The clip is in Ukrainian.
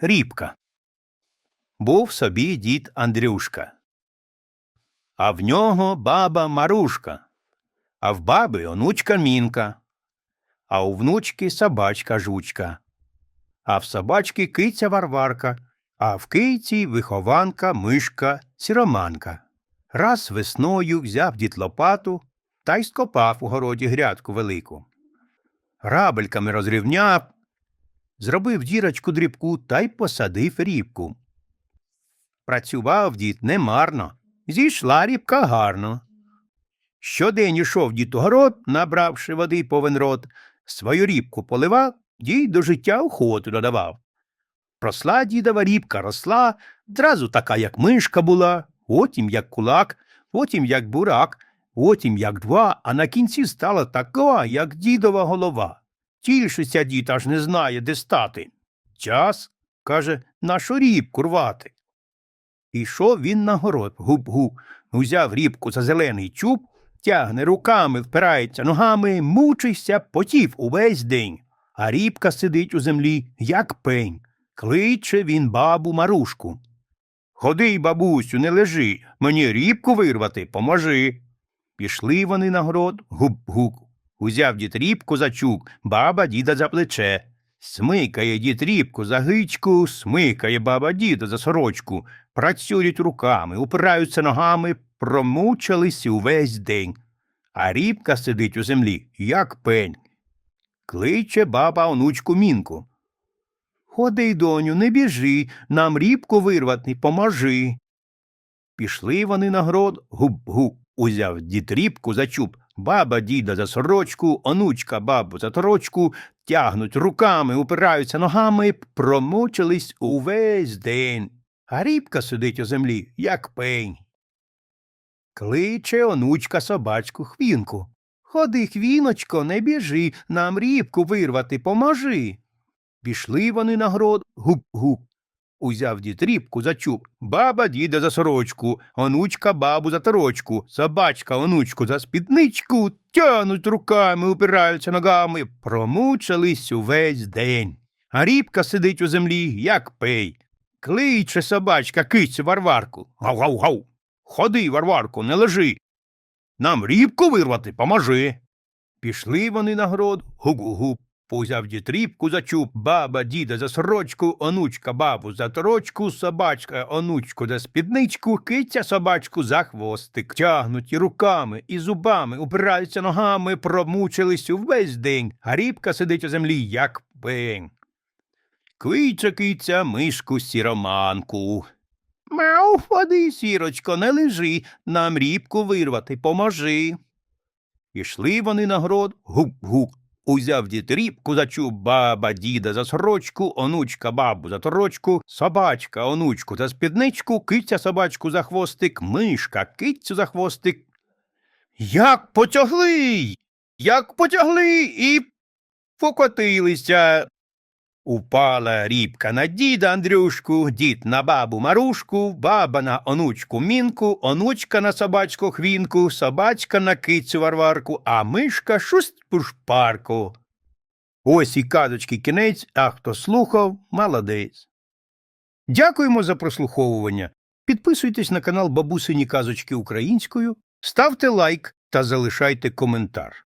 Рібка. Був собі дід Андрюшка. А в нього баба Марушка, а в баби онучка Мінка, а у внучки собачка жучка, а в собачки киця Варварка, а в киці вихованка мишка сіроманка. Раз весною взяв дід лопату та й скопав у городі грядку велику. Рабельками розрівняв, зробив дірочку дрібку та й посадив рібку. Працював дід немарно, зійшла рібка гарно. Щодень ішов дід у город, набравши води повен рот, свою рібку поливав, дій до життя охоту додавав. Росла дідова рібка, росла, зразу така, як мишка була, потім як кулак, потім як бурак, потім як два, а на кінці стала така, як дідова голова. Тішиться дід аж не знає, де стати. Час, каже, нашу рібку рвати. Ішов він на город, губ-губ, узяв рібку за зелений чуб, тягне руками, впирається ногами, мучився, потів увесь день. А рібка сидить у землі, як пень. Кличе він бабу Марушку. Ходи, бабусю, не лежи, мені рібку вирвати, поможи. Пішли вони на город, гуп-гук. Узяв дід рібку за чук, баба діда за плече. Смикає дід рібку за гичку, смикає баба діда за сорочку, працюють руками, упираються ногами, промучились увесь день. А рібка сидить у землі, як пень. Кличе баба онучку мінку. Ходи, доню, не біжи, нам рібку вирвати, поможи. Пішли вони на город, гуп-гуп, узяв дід рібку за чуб, баба діда за сорочку, онучка бабу за торочку, тягнуть руками, упираються ногами, промучились увесь день. А рібка сидить у землі, як пень. Кличе онучка собачку хвінку. Ходи, хвіночко, не біжи, нам рібку вирвати, поможи. Пішли вони на город, гуп-гуп. Узяв дід рібку за чуб, баба діда за сорочку, онучка бабу за торочку, собачка онучку за спідничку, тянуть руками, упираються ногами, промучились увесь день. А рібка сидить у землі, як пей. Кличе собачка кицю Варварку. Гав-гав-гав. Ходи, Варварку, не лежи. Нам рібку вирвати, поможи. Пішли вони на город, гук-гук. Узяв дід рібку за чуб, баба діда за сорочку, онучка бабу за торочку, собачка онучку за спідничку, киця собачку за хвостик. Тягнуті руками і зубами, упираються ногами, промучились увесь день, а рібка сидить у землі, як пень. Кличе киця мишку сіроманку. Мяу, ходи, сірочко, не лежи, нам рібку вирвати, поможи. Пішли вони на город, гук-гук. Узяв дід рібку за чуб, баба діда за сорочку, онучка бабу за торочку, собачка онучку за спідничку, киця собачку за хвостик, мишка кицю за хвостик. Як потягли, як потягли і покотилися. Упала рібка на діда Андрюшку, дід на бабу Марушку, баба на онучку Мінку, онучка на собачку Хвінку, собачка на кицю Варварку, а мишка шусть пушпарку. Ось і казочки кінець, а хто слухав, молодець. Дякуємо за прослуховування. Підписуйтесь на канал Бабусині казочки українською, ставте лайк та залишайте коментар.